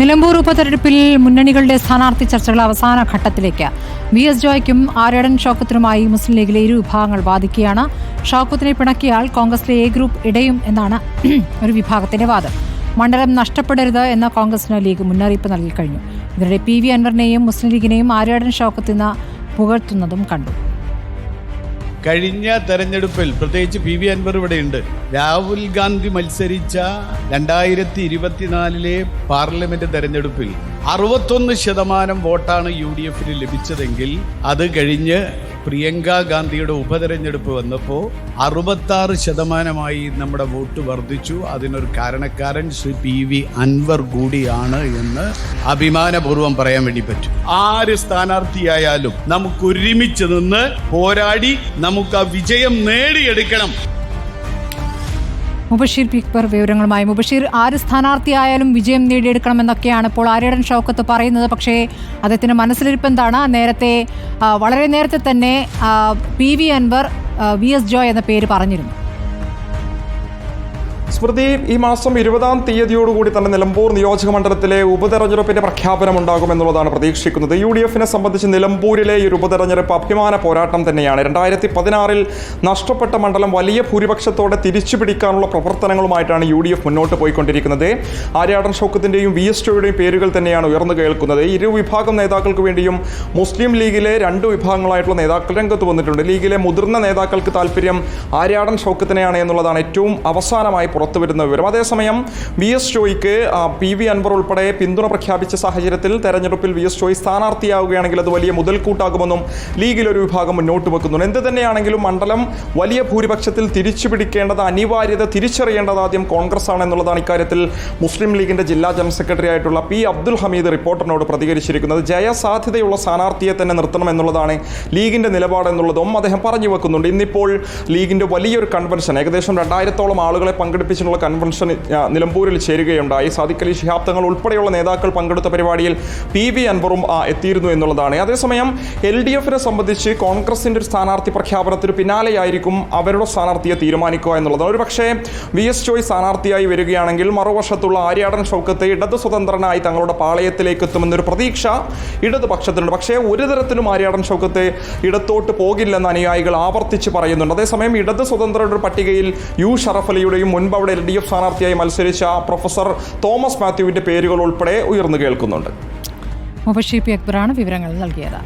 നിലമ്പൂർ ഉപതെരഞ്ഞെടുപ്പിൽ മുന്നണികളുടെ സ്ഥാനാർത്ഥി ചർച്ചകൾ അവസാന ഘട്ടത്തിലേക്ക്. വി എസ് ജോയ്ക്കും ആര്യടൻ ഷൗക്കത്തിനുമായി മുസ്ലിം ലീഗിലെ ഇരു വിഭാഗങ്ങൾ വാദിക്കുകയാണ്. ഷൗക്കത്തിനെ പിണക്കിയാൽ കോൺഗ്രസിലെ എ ഗ്രൂപ്പ് ഇടയും എന്നാണ് ഒരു വിഭാഗത്തിന്റെ വാദം. മണ്ഡലം നഷ്ടപ്പെടരുത് എന്ന കോൺഗ്രസിന് ലീഗ് മുന്നറിയിപ്പ് നൽകി കഴിഞ്ഞു. ഇതിനിടെ പി വി അൻവറിനെയും മുസ്ലിം ലീഗിനെയും ആര്യടൻ ഷൗക്കത്തിന് പുകഴ്ത്തുന്നതും കണ്ടു. കഴിഞ്ഞ തെരഞ്ഞെടുപ്പിൽ പ്രത്യേകിച്ച് പി വി അൻവർ ഇവിടെയുണ്ട്. രാഹുൽ ഗാന്ധി മത്സരിച്ച രണ്ടായിരത്തി ഇരുപത്തിനാലിലെ പാർലമെന്റ് തെരഞ്ഞെടുപ്പിൽ അറുപത്തൊന്ന് ശതമാനം വോട്ടാണ് യു ഡി എഫിന് ലഭിച്ചതെങ്കിൽ അത് കഴിഞ്ഞ് പ്രിയങ്ക ഗാന്ധിയുടെ ഉപതെരഞ്ഞെടുപ്പ് വന്നപ്പോൾ അറുപത്താറ് ശതമാനമായി നമ്മുടെ വോട്ട് വർദ്ധിച്ചു. അതിനൊരു കാരണക്കാരൻ ശ്രീ പി വി അൻവർ കൂടിയാണ് എന്ന് അഭിമാനപൂർവം പറയാൻ വേണ്ടി പറ്റും. ആര് സ്ഥാനാർത്ഥിയായാലും നമുക്ക് ഒരുമിച്ച് നിന്ന് പോരാടി നമുക്ക് ആ വിജയം നേടിയെടുക്കണം. മുബഷീർ പിക്ബർ വിവരങ്ങളുമായി. മുബഷീർ ആര് സ്ഥാനാർത്ഥിയായാലും വിജയം നേടിയെടുക്കണമെന്നൊക്കെയാണ് ഇപ്പോൾ ആര്യടൻ ഷൗക്കത്ത് പറയുന്നത്. പക്ഷേ അദ്ദേഹത്തിന്റെ മനസ്സിലിരിപ്പ് എന്താണ്? നേരത്തെ വളരെ നേരത്തെ തന്നെ P V Anvar V S Joy എന്ന പേര് പറഞ്ഞിരുന്നു. സ്മൃതി ഈ മാസം ഇരുപതാം തീയതിയോടുകൂടി തന്നെ നിലമ്പൂർ നിയോജക മണ്ഡലത്തിലെ ഉപതെരഞ്ഞെടുപ്പിന്റെ പ്രഖ്യാപനം ഉണ്ടാകുമെന്നുള്ളതാണ് പ്രതീക്ഷിക്കുന്നത്. യു ഡി എഫിനെ സംബന്ധിച്ച് നിലമ്പൂരിലെ ഈ ഉപതെരഞ്ഞെടുപ്പ് അഭിമാന പോരാട്ടം തന്നെയാണ്. രണ്ടായിരത്തി പതിനാറിൽ നഷ്ടപ്പെട്ട മണ്ഡലം വലിയ ഭൂരിപക്ഷത്തോടെ തിരിച്ചു പിടിക്കാനുള്ള പ്രവർത്തനങ്ങളുമായിട്ടാണ് യു ഡി എഫ് മുന്നോട്ട് പോയിക്കൊണ്ടിരിക്കുന്നത്. ആര്യാടൻ ഷോക്കത്തിന്റെയും വി എസ് ടിയുടെയും പേരുകൾ തന്നെയാണ് ഉയർന്നു കേൾക്കുന്നത്. ഇരു വിഭാഗം നേതാക്കൾക്ക് വേണ്ടിയും മുസ്ലിം ലീഗിലെ രണ്ട് വിഭാഗങ്ങളായിട്ടുള്ള നേതാക്കൾ രംഗത്ത് വന്നിട്ടുണ്ട്. ലീഗിലെ മുതിർന്ന നേതാക്കൾക്ക് താല്പര്യം ആര്യാടൻ ഷൗക്കത്തിനെയാണ് എന്നുള്ളതാണ് ഏറ്റവും അവസാനമായി പുറത്തുവരുന്ന വിവരം. അതേസമയം വി എസ് ജോയിക്ക് പി വി അൻവർ ഉൾപ്പെടെ പിന്തുണ പ്രഖ്യാപിച്ച സാഹചര്യത്തിൽ തെരഞ്ഞെടുപ്പിൽ വി എസ് ജോയി സ്ഥാനാർത്ഥിയാവുകയാണെങ്കിൽ അത് വലിയ മുതൽക്കൂട്ടാകുമെന്നും ലീഗിൽ ഒരു വിഭാഗം മുന്നോട്ട് വെക്കുന്നുണ്ട്. എന്ത് തന്നെയാണെങ്കിലും മണ്ഡലം വലിയ ഭൂരിപക്ഷത്തിൽ തിരിച്ചു പിടിക്കേണ്ടത് അനിവാര്യത തിരിച്ചറിയേണ്ടത് ആദ്യം കോൺഗ്രസ് ആണ് എന്നുള്ളതാണ് ഇക്കാര്യത്തിൽ മുസ്ലിം ലീഗിന്റെ ജില്ലാ ജനറൽ സെക്രട്ടറി ആയിട്ടുള്ള പി അബ്ദുൽ ഹമീദ് റിപ്പോർട്ടറിനോട് പ്രതികരിച്ചിരിക്കുന്നത്. ജയസാധ്യതയുള്ള സ്ഥാനാർത്ഥിയെ തന്നെ നിർത്തണം എന്നുള്ളതാണ് ലീഗിന്റെ നിലപാട് എന്നുള്ളതും അദ്ദേഹം പറഞ്ഞു വെക്കുന്നുണ്ട്. ഇന്നിപ്പോൾ ലീഗിന്റെ വലിയൊരു കൺവെൻഷൻ ഏകദേശം രണ്ടായിരത്തോളം ആളുകളെ പങ്കെടുപ്പിച്ചിട്ടുള്ള കൺവെൻഷൻ നിലമ്പൂരിൽ ചേരുകയുണ്ടായി. സാദിഖ് അലി ശിഹാബ് തങ്ങൾ ഉൾപ്പെടെയുള്ള നേതാക്കൾ പങ്കെടുത്ത പരിപാടിയിൽ പി വി അൻവറും എത്തിയിരുന്നു എന്നുള്ളതാണ്. അതേസമയം എൽ ഡി എഫിനെ സംബന്ധിച്ച് കോൺഗ്രസിന്റെ ഒരു സ്ഥാനാർത്ഥി പ്രഖ്യാപനത്തിന് പിന്നാലെയായിരിക്കും അവരുടെ സ്ഥാനാർത്ഥിയെ തീരുമാനിക്കുക എന്നുള്ളത്. ഒരു പക്ഷേ വി എസ് ചോയ് സ്ഥാനാർത്ഥിയായി വരികയാണെങ്കിൽ മറുവശത്തുള്ള ആര്യാടൻ ഷൗക്കത്തെ ഇടതു സ്വതന്ത്രനായി തങ്ങളുടെ പാളയത്തിലേക്ക് എത്തുമെന്നൊരു പ്രതീക്ഷ ഇടതുപക്ഷത്തിനുണ്ട് പക്ഷേ ഒരു തരത്തിലും ആര്യാടൻ ഷൗക്കത്തെ ഇടത്തോട്ട് പോകില്ലെന്ന് അനുയായികൾ ആവർത്തിച്ച് പറയുന്നുണ്ട്. അതേസമയം ഇടത് സ്വതന്ത്രരുടെ പട്ടികയിൽ യു ഷറഫലിയുടെയും മുൻപ് അവിടെ എൽ ഡി എഫ് സ്ഥാനാർത്ഥിയായി മത്സരിച്ച പ്രൊഫസർ തോമസ് മാത്യുവിന്റെ പേരുകൾ ഉൾപ്പെടെ ഉയർന്നു കേൾക്കുന്നുണ്ട്. മുബഷീർ പി അക്ബറാണ് വിവരങ്ങൾ നൽകിയത്.